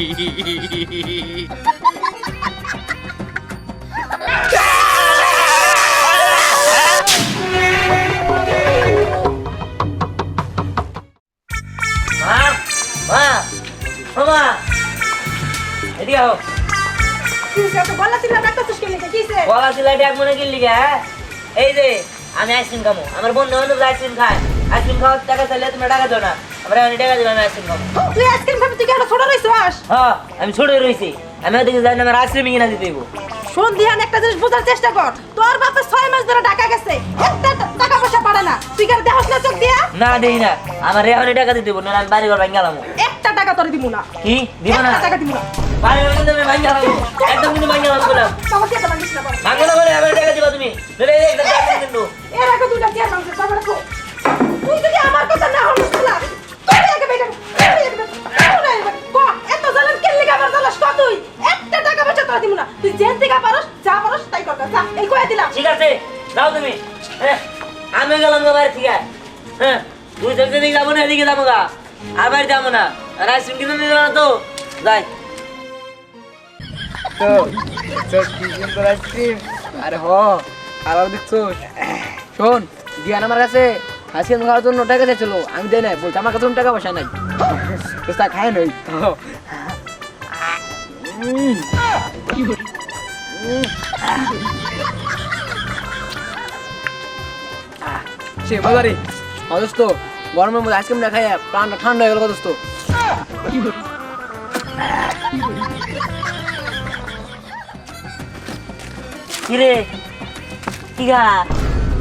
এই যে আমি আইসক্রিম খাব আমার বন্ধু বান্ধব আইসক্রিম খায়। আইসক্রিম খাওয়ার টাকা চাইলে তুমি টাকা দাও না। আমরা টাকা দিলাম আইসক্রিম খাব। তুই আইসক্রিম খাবি তুই কেন ছোট রইছস হ্যাঁ আমি ছোট রয়েছি আমি ওদিকে আমার আইসক্রিম কিনা দিতে সন্ধিহান একটা জিনিস বোঝার চেষ্টা কর। তোর বাপে ছয় মাস ধরে টাকা গেছে একটা টাকা পয়সা পারে না। তুই কেন দেহস না চোখ দিয়া? না দেই না। আমার রেহনে টাকা দিতে হইব না আমি বাড়ি ঘর ভাঙ একটা টাকা তোর দিব না। কি? দিব না? টাকা দিব না। বাড়ি ঘর কিন্তু আমি ভাঙ একদম কিন্তু ভাঙ বললাম। বাবা কে লাগিস না বাবা। বলে আমার টাকা দিবা তুমি। নইলে এই একটা টাকা কিন্তু এর আগে দুইটা চেয়ার মাংস বাবা তুই যদি আমার কথা না হলিস না এত আমার জানাস কত তুই? একটা টাকা পয়সা তোর দিব না। তুই যে থেকে পারস যা পারস তাই কর যা এই কয়ে দিলাম। ঠিক আছে যাও তুমি। হ্যাঁ আমি গেলাম গো বাড়ি থেকে। হ্যাঁ তুই যেদিকে দিকে যাব না এদিকে যাব গা। আর বাড়ি যাব না। আর কিনে দিল না তো? যাই। তো তোর কি সুন্দর আইসক্রিম আরে হ দেখছ শোন দিয়ান আমার কাছে আইসক্রিম খাওয়ার জন্য টাকা চাইছিল। আমি দেই নাই বলছি আমার কাছে কোনো টাকা পয়সা নাই। তা খায় নই সে বাজারে অদোস্ত গরমের মধ্যে আইসক্রিম না খাই প্রাণটা ঠান্ডা হয়ে গেল দোস্ত। কি রে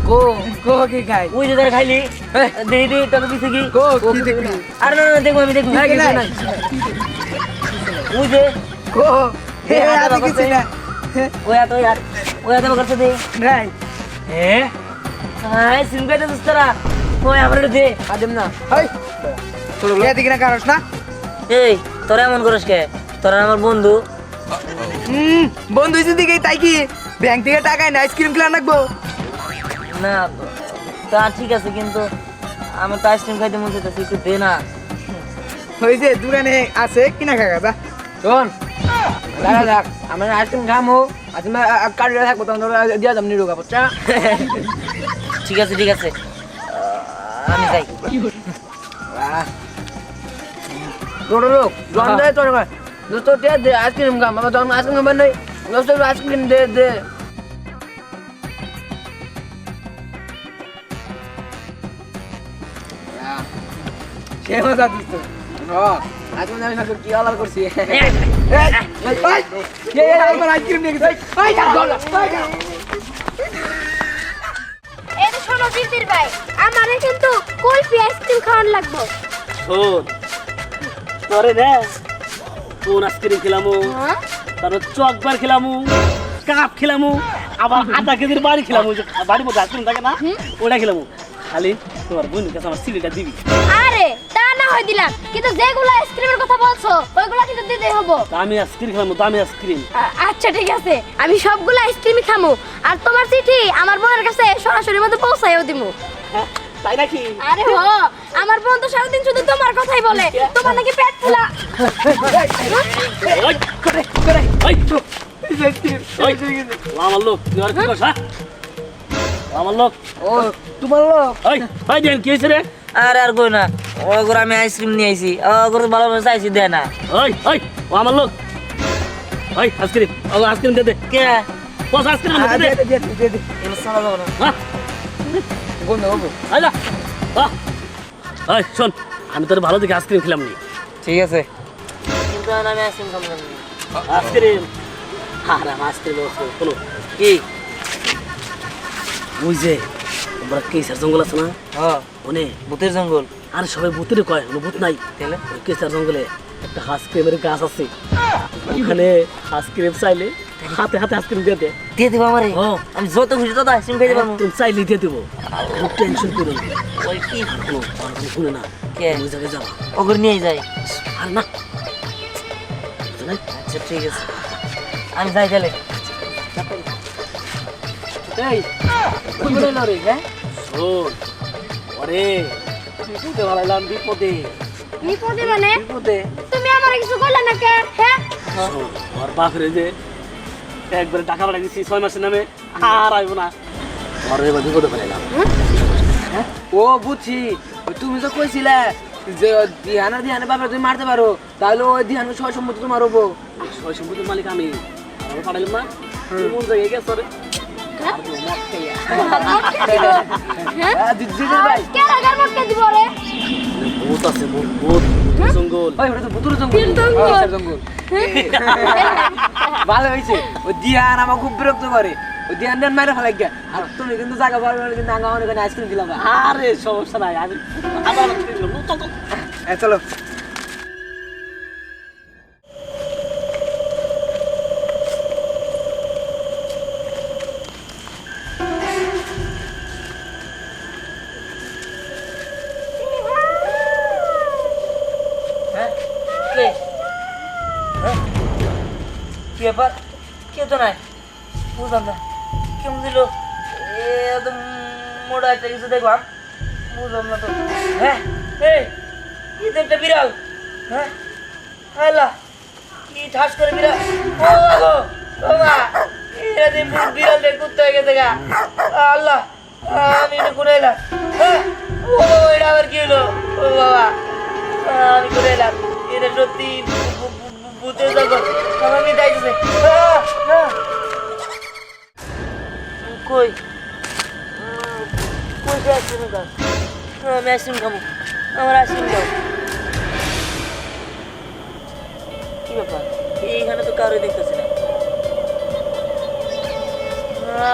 কি গা কো কো কি খাই ওই যে তোরা খাইলি? এই। দেই দেই তোর পিছে কি? কো কি দেখলি? আর না না দেখব আমি দেখব। না কিছু নাই ওই যে কো হে আদি কিছু না। ওই ওই আর ওই এত করতে দে। নাই। হ্যাঁ হাই সিনপেতে দুস্তরা ওই আমার দে। আদিম না। হাই তোর লয়া দিকে না কারস না? এই তোরা এমন করিস কে? তোরা আমার বন্ধু। হুম বন্ধু দিকে তাই কি? ব্যাংক থেকে টাকা না আইসক্রিম খেলা রাখব না তা ঠিক আছে কিন্তু আমি তো আইসক্রিম খাইতে মন চাইতেছি একটু দে না। হইছে দোকানে আছে কিনা খাগা যা। শোন দাদা দেখ আমরা আইসক্রিম খামো আইসক্রিম কার্ডে থাকব তখন দিয়া যাম নিরোগা বাচ্চা ঠিক আছে ঠিক আছে। আমি যাই। রোড লোক জন দে তোর দোস্ত আইসক্রিম খাম বাবা তখন আইসক্রিম খাবার নাই। দোস্ত আইসক্রিম দে দে। সে মজা দোস্ত আইসক্রিম আমি সাথে কি আলাদা করছি। আইসক্রিম নিয়ে গেছে। এই তো শোনো দিদির ভাই আমারে কিন্তু কুলফি আইসক্রিম খাওয়ান লাগবো। শোন তোরে রে কোন আইসক্রিম খেলামু? হ্যাঁ? তারপর চকবার খেলামু কাপ খেলামু আবার আধা কেজির বাড়ি খেলামু। বাড়ির মধ্যে আইসক্রিম থাকে না ওটা খেলামু। খালি তোমার বোনের কাছে আমার সিলিটা দিবি। হয় দিলাম? কিন্তু যেগুলো আইসক্রিমের কথা বলছো ওইগুলো কিন্তু দিতেই হব। দামি আইসক্রিম খেলামু দামি আইসক্রিম। আচ্ছা ঠিক আছে। আমি সবগুলো আইসক্রিমই খামু। আর তোমার চিঠি আমার বোনের কাছে সরাসরি মধ্যে পৌঁছাইও দিমু। হ্যাঁ তাই নাকি? আরে হো আমার বোন তো সারাদিন শুধু তোমার কথাই বলে। তোমার নাকি পেট ফুলা। ওই করে করে ওই। ওই আমার লোক হ্যাঁ? ও আমার লোক। ও তোমার লোক? ওই দেন কি হয়েছে রে? আর আর কই না। ওই করে আমি আইসক্রিম নিয়ে আইছি। ও করে ভালোভাবে চাইছি দে না। ওই ওই ও আমার লোক। ওই আইসক্রিম। ও আইসক্রিম দে দে। কে? বস আইসক্রিম দে দে। এবার সালা যাব না। হ্যাঁ বন্ধু আইলা ওই শোন আমি তোর ভালো দেখে আইসক্রিম খেলাম নি। ঠিক আছে। কিন্তু আমি আইসক্রিম খাব আইসক্রিম। হারাম আইসক্রিম কি? ওই আমরা কেসার জঙ্গল আছে না? হ ওনে? ভূতের জঙ্গল। আর সবাই ভূতের কয় ওনে ভূত নাই। তাহলে? ওই কেসার জঙ্গলে? একটা আইসক্রিমের গাছ আছে। ওখানে আইসক্রিম চাইলে হাতে হাতে আইসক্রিম দিয়ে দে। দিয়ে দিবো আমারে। আমি যত খুশি তত আইসক্রিম খাইতে পারব তুমি চাইলে দিয়ে দেবো। কোনো টেনশন করো কি? শুনে না। কে? ওই জায়গায় যাওয়া ওগুলো নিয়ে যাই। আর না। আচ্ছা ঠিক আছে। আমি যাই তাহলে। এই কোন বলে না হ্যাঁ? শোন ওরে বিপদে বাড়াইলাম বিপদে। বিপদে মানে? বিপদে। তুমি আমার কিছু করলে না কে? হ্যাঁ? বাপরে যে একবারে টাকা পাঠাই দিচ্ছি ছয় মাসের নামে আর আইব না। আমার এবার বিপদে ফেলাইলাম ও বুঝছি। তুমি তো কইছিলে যে দিহানা দিহানে বাবা তুমি মারতে পারো তাহলে ওই দিহানের ছয় সম্মতি তোমার হব। ছয় সম্পত্তির মালিক আমি। আমার পাঠাইলাম না। মন জায়গায় গেছে ভালো হয়েছে ওই দিহান আমার খুব বিরক্ত করে দেন মারে ফেলাই গিয়া আর তুমি কিন্তু জায়গা পারবে না কিন্তু আঙ্গা অনেক আইসক্রিম দিলাম আরে সমস্যা নাই আমি চল হ্যাঁ? কে? হ্যাঁ? কি ব্যাপার? কে তো নাই? বুঝলাম না। কেমন দিল? একদম মোটা একটা কিছু দেখলাম। বুঝলাম না তো। হ্যাঁ? এই তো একটা বিড়াল? হ্যাঁ? আল্লাহ, কি ঠাস করে বিড়াল? ও বাবা ও মা বিড়াল হয়ে গেছে গা। আল্লাহ, আমি করে এলাম। হ্যাঁ? ও এটা আবার কি হলো? ও বাবা আমি। কই আহ, কই? যে আইসক্রিমের গাছ আহ, আমি আইসক্রিম আমার আইসক্রিম কি ব্যাপার? এইখানে তো না।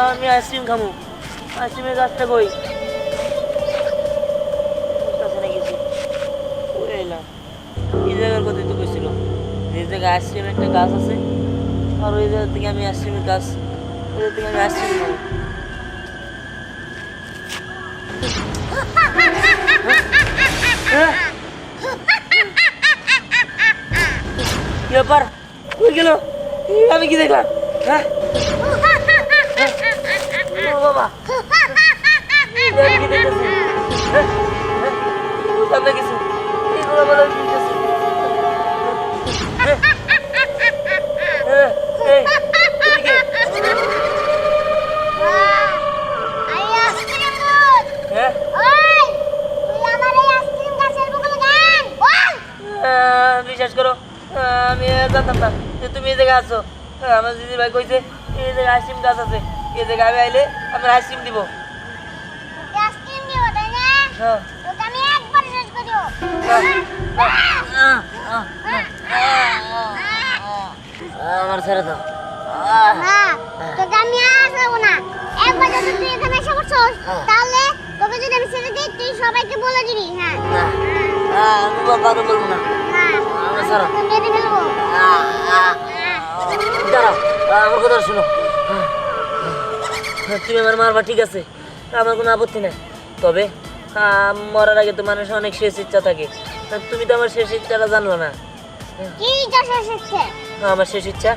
আমি আইসক্রিম আইসক্রিমের গাছটা কই? জায়গায় আইসক্রিম একটা গাছ আছে। আর ওই জায়গা থেকে আমি আইসক্রিমের গাছ, ওই থেকে আমি আইসক্রিম? ব্যাপার? কই গেল? আমি কি দেখলাম? হ্যাঁ? বাবা। কি কিছু জানতাম না যে তুমি এই জায়গায় আছো। আহ, আমার দিদি ভাই কইছে এই জায়গায় আইসক্রিম গাছ আছে এই জায়গায় আমি আইলে আমার আইসক্রিম দিব। তাই না হ্যাঁ। একবার শেষ করে দেবো আহ, আহ, আহ, আমার ছেড়ে দাও। তোকে আমি আর না একবার যদি তুই এখানে এসে পড়ছস তাহলে তোকে যদি আমি ছেড়ে দিই তুই সবাইকে বলে দিবি হ্যাঁ। আমি আমার কথা শোনো তুমি আমার মারবা ঠিক আছে আমার কোনো আপত্তি নাই তবে মরার আগে তো মানুষের অনেক শেষ ইচ্ছা থাকে তুমি তো আমার শেষ ইচ্ছাটা জানলো না আমার শেষ ইচ্ছা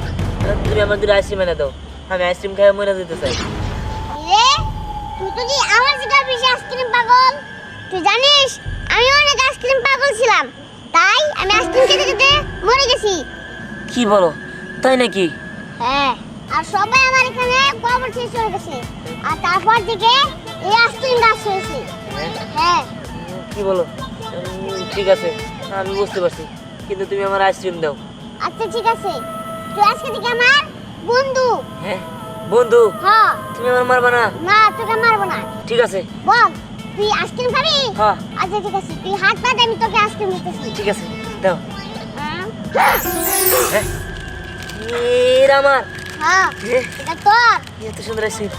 তুমি আমার দুটো আইসক্রিম এনে দাও আমি আইসক্রিম খাই মরে যেতে চাই তুই জানিস আমি অনেক আইসক্রিম পাগল ছিলাম। তাই আমি আইসক্রিম খেতে খেতে মরে গেছি। কি বলো? তাই নাকি? হ্যাঁ আর সবাই আমার এখানে কবর শেষ হয়ে গেছে। আর তারপর থেকে এই আইসক্রিম গাছ হয়েছে। হ্যাঁ। কি বলো? ঠিক আছে আমি বুঝতে পারছি। কিন্তু তুমি আমার আইসক্রিম দাও। আচ্ছা ঠিক আছে। তুই আজকে থেকে আমার বন্ধু। হ্যাঁ বন্ধু? হ্যাঁ। তুমি আমার মারবা না? না তোকে মারবো না। ঠিক আছে। বল। তুই আইসক্রিম খাবি? হ্যাঁ। আচ্ছা ঠিক আছে। তুই হাত পা দে, আমি তোকে আইসক্রিম দিতেছি। ঠিক আছে দাও। হ্যাঁ? হ্যাঁ। এর আমার। হ্যাঁ হ্যাঁ এটা তোর। এত সুন্দর আইসক্রিম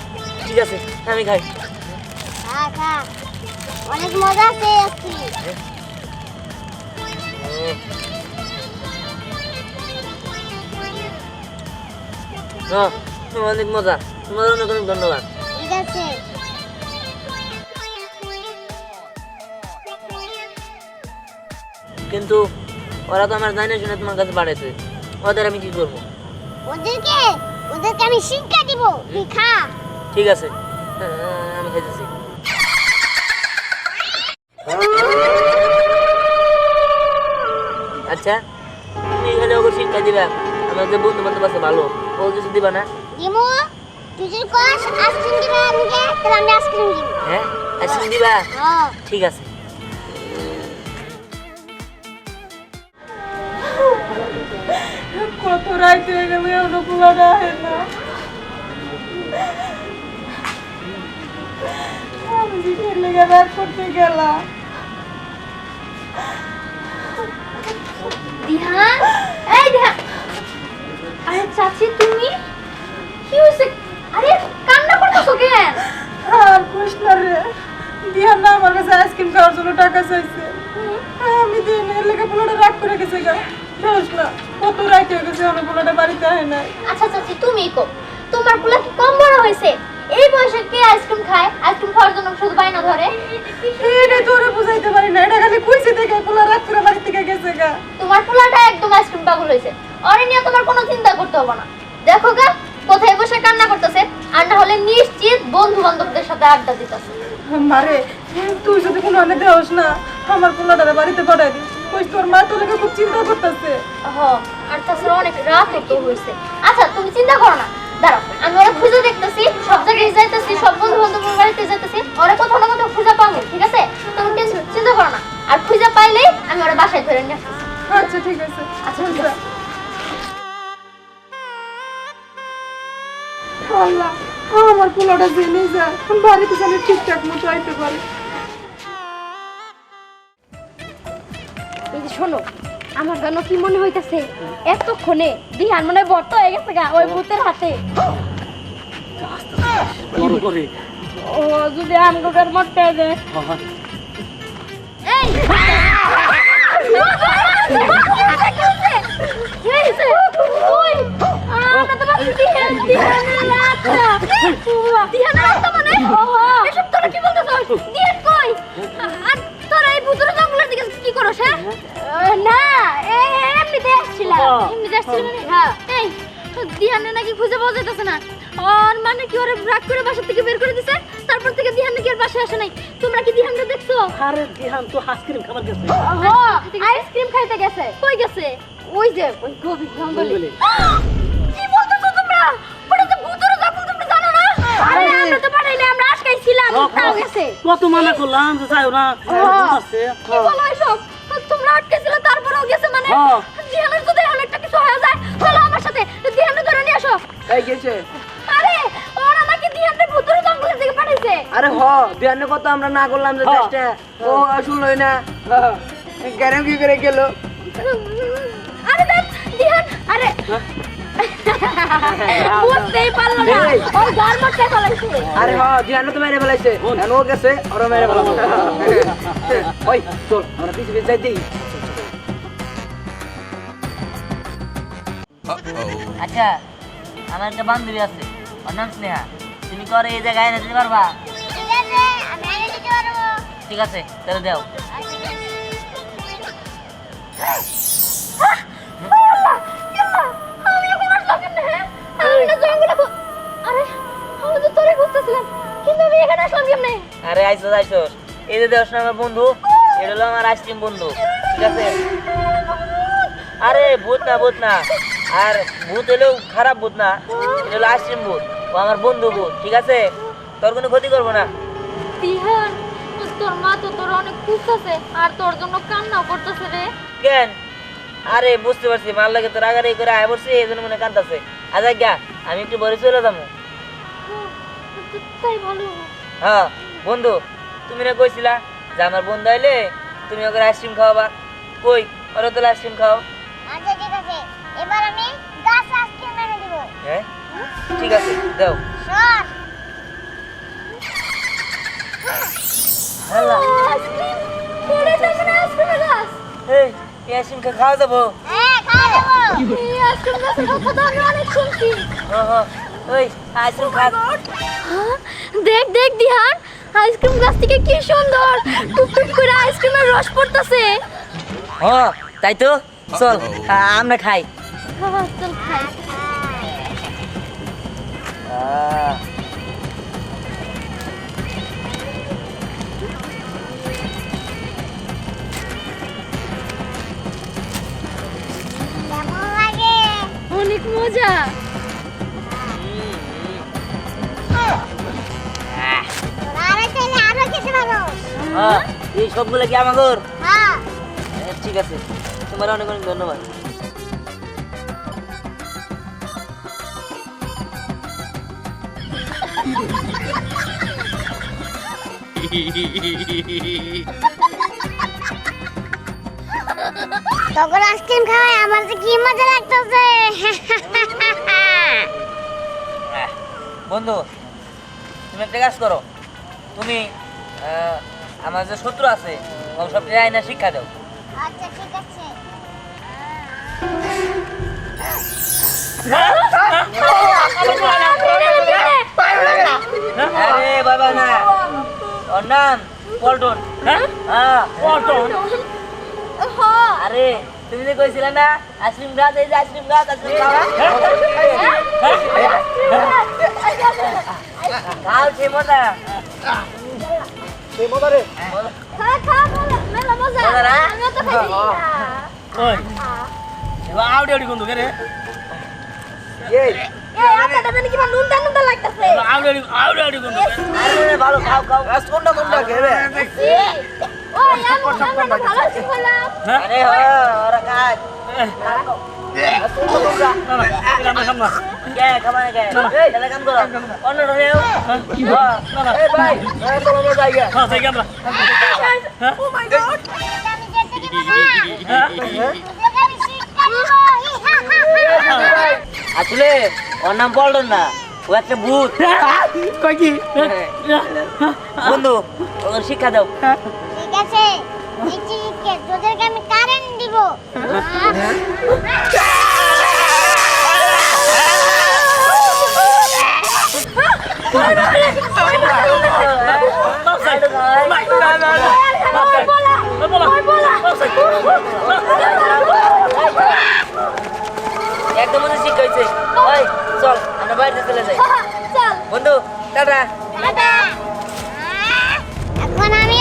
ঠিক আছে আমি খাই। খা খা। অনেক মজা আছে আইসক্রিম হ্যাঁ। অনেক মজা। তোমার অনেক অনেক ধন্যবাদ। ঠিক আছে। কিন্তু ওরা তো আমার জানে শুনে তোমার কাছে বাড়াইছে ওদের আমি কি করব? ওদেরকে ওদেরকে আমি শিক্ষা দিব। তুই খা ঠিক আছে। আমি খাইতেছি। আচ্ছা তুমি হলে ওকে শিক্ষা দিবা। আমার যে বন্ধু বান্ধব আছে ভালো। ও কিছু দিবা না? দিমু। তুই যদি কস আইসক্রিম দিবে আমাকে তাহলে আমি আইসক্রিম দিব। হ্যাঁ? আইসক্রিম দিবা? হ্যাঁ। ঠিক আছে। হয়ে গেল এখনও পোলাটা আহে না। আমি কিসের লেগে রাগ করতে গেলাম। দিহান এই দিহান আরে চাচি তুমি? কি হয়েছে আরে কান্না করতেছো কেন? আর কৃষ্ণ রে দিহান না আমার কাছে আইসক্রিম খাওয়ার জন্য টাকা চাইছে। আমি দিন এর লেগে পোলাটা রাগ করে গেছে গা। দোষ না। কত রাত হয়ে গেছে এখনও পোলাটা বাড়িতে আহে না আচ্ছা চাচি তুমি কো। তোমার পোলা কি কম বড় হয়েছে? এই বয়সে কে আইসক্রিম খায়? আইসক্রিম খাওয়ার জন্য শুধু বায়না ধরে? এটাই তোরে বুঝাইতে পারি না। এটা খালি কইছে দেখে পোলা রাগ করে বাড়ি থেকে গেছে গা। তোমার পোলাটা একদম আইসক্রিম পাগল হয়েছে। অরে নিয়ে তোমার কোনো চিন্তা করতে হবে না। দেখো গা কোথায় বসে কান্না করতেছে আর না হলে নিশ্চিত বন্ধু বান্ধবদের সাথে আড্ডা দিতেছে। মারে তুই যদি কোনো আনে দেওস না আমার পোলাটারে বাড়িতে পাঠাই দিস। কইস তোর মা তোর লেগে খুব চিন্তা করতেছে। হ আর তাছাড়া অনেক রাত তো হয়েছে। আচ্ছা তুমি চিন্তা করো না। দাঁড়াও আমি ওরা খুঁজে দেখতেছি সব জায়গায় যাইতেছি সব বন্ধু বান্ধব বাড়িতে যাইতেছি ওরা কোথাও না কোথাও খুঁজে পাবো ঠিক আছে? তুমি কিছু চিন্তা করো না। আর খুঁজে পাইলেই আমি ওরা বাসায় ধরে নিয়ে আচ্ছা ঠিক আছে। আচ্ছা ঠিক আছে। আল্লাহ আমার পোলাটা জেনে যায়। বাড়িতে যেন ঠিকঠাক মতো আইতে পারে। শোনো আমার যেন কি মনে হইতেছে এতক্ষণে দিহান মনে বর্ত হয়ে গেছে গা ওই ভূতের হাতে। ও যদি আমগোটার মরতে দেয় হ্যাঁ, এই! দিহান, মানে? হ্যাঁ। আসছিলাম মানে, হ্যাঁ। এই, দিহানে নাকি খুঁজে পাওয়া যাইতেছে না। আর মানে কি ওরা রাগ করে বাসা থেকে বের করে দিছে? তারপর থেকে দিহান নাকি আর বাসায় আসে নাই। তোমরা কি দিহানকে দেখছ? আরে দিহান তো আইসক্রিম খাবার গেছে। আইসক্রিম খাইতে গেছে। কই গেছে? ওই যে ওই গভীর জঙ্গলে। জঙ্গলে। কি বলতেছো তোমরা? ওটা তো ভূতের জঙ্গল তোমরা জানো না? আরে আমরা তো পাঠাইলে আমরা আটকাইছিলাম। তাও গেছে। কত মানা করলাম যে যাও না। কি বলো এসব? তোমরা আটকেছিলে তারপরেও গেছে মানে? হ্যাঁ। দিহানের চলো আমার সাথে দিহানে ধরে নিয়ে আসো। এই গেছে আরে ওরা নাকি দিহানের ভূতের জঙ্গলের দিকে পাঠাইছে। আরে হ বিয়ানের কথা আমরা না করলাম যে হ্যাঁ। চেষ্টা ও শুনলই না। গ্যারাম কি করে গেল? আরে দেখ দিহান আরে। বুঝতেই পারল না। ও ঘর মধ্যে ফেলাইছে আরে হ তো মেরে ফেলাইছে। ও গেছে? ওরা মেরে ওই চল আমরা পিছিয়ে যাই দিই। আচ্ছা আমার একটা বান্ধবী আছে, ওর নাম স্নেহা। তুমি করে, এই জায়গায় দিতে পারবা? ঠিক আছে, তাহলে দাও। না আরে আইসোস আইসোস এই যে দেওয়ার আমার বন্ধু, এটা হলো আমার আইসক্রিম বন্ধু। ঠিক আছে? আরে, ভূত না ভূত না। আর ভূত হলেও খারাপ ভূত না এটা হলো আইসক্রিম ভূত ও আমার বন্ধু ভূত ঠিক আছে? তোর কোনো ক্ষতি করব না? দিহান তোর মা তো তোর অনেক খুঁজতেছে আর তোর জন্য কান্নাও করতেছে রে। কেন? আরে বুঝতে পারছি মার লাগে তো রাগারাগি করে আয় পড়ছি এই জন্য মনে কান্দাছে আচ্ছা গা আমি একটু বড়ি চলে যাব। তাই ভালো হ্যাঁ বন্ধু তুমি না কইছিলা যে আমার বন্ধু আইলে তুমি ওকে আইসক্রিম খাওয়াবা? কই? ওরা তো আইসক্রিম খাও। আচ্ছা ঠিক আছে এবার হ্যাঁ? ঠিক আছে দাও। এই এই আইসক্রিম খাওয়া যাব খাওয়া দেবো? এই আইসক্রিম গাছের কথা তো আমি অনেক শুনছি ওই আইসক্রিম হ্যাঁ, দেখ দেখ দিহান আইসক্রিম গাছ থেকে কি সুন্দর। টুকটুক করে আইসক্রিমের রস পড়তেছে। হ্যাঁ তাই তো? চল আমরা খাই। চল খাই। কেমন মজা। এই সবগুলো কি আমাগর হ্যাঁ। হ্যাঁ, ঠিক আছে। তোমার অনেক অনেক ধন্যবাদ। তখন আইসক্রিম খাওয়াই আমার যে কি মজা লাগতেছে হ্যাঁ। বন্ধু তুমি একটা কাজ করো তুমি আহ, আমার যে শত্রু আছে ও সব আইনা শিক্ষা দাও আচ্ছা ঠিক আছে আরে বাবা না ওর নাম পল্টন হ্যাঁ হ্যাঁ পল্টন আরে তুমি যে কইছিলে না আইসক্রিম গাছ এই যে আইসক্রিম গাছ আইসক্রিম খাওয়া খাও সে মজা খা খা মেলা মজা মজা না? আমিও তো খাইছি ওই এবার আউডি আউডি কোন রে এই এই আটাটা জানি কিবা নুনটা নুনটা লাগতেছে আউডি আউডি আউডি আউডি আরে ভালো খাও খাও কোনটা কোনটা খেলে ও আমি আমরা ভালো আছি বললাম হ্যাঁ আরে হ ওরা কাজ না না এটা হ্যাঁ হ্যাঁ। আসলে ওর নাম পল্টন না ও একটা ভূত। কই কি? বন্ধু ওকে শিক্ষা দাও। ঠিক আছে তোদেরকে আমি কারেন্ট দিব। চল আমরা বাড়িতে চলে যাই। বন্ধু টাটা। এখন আমি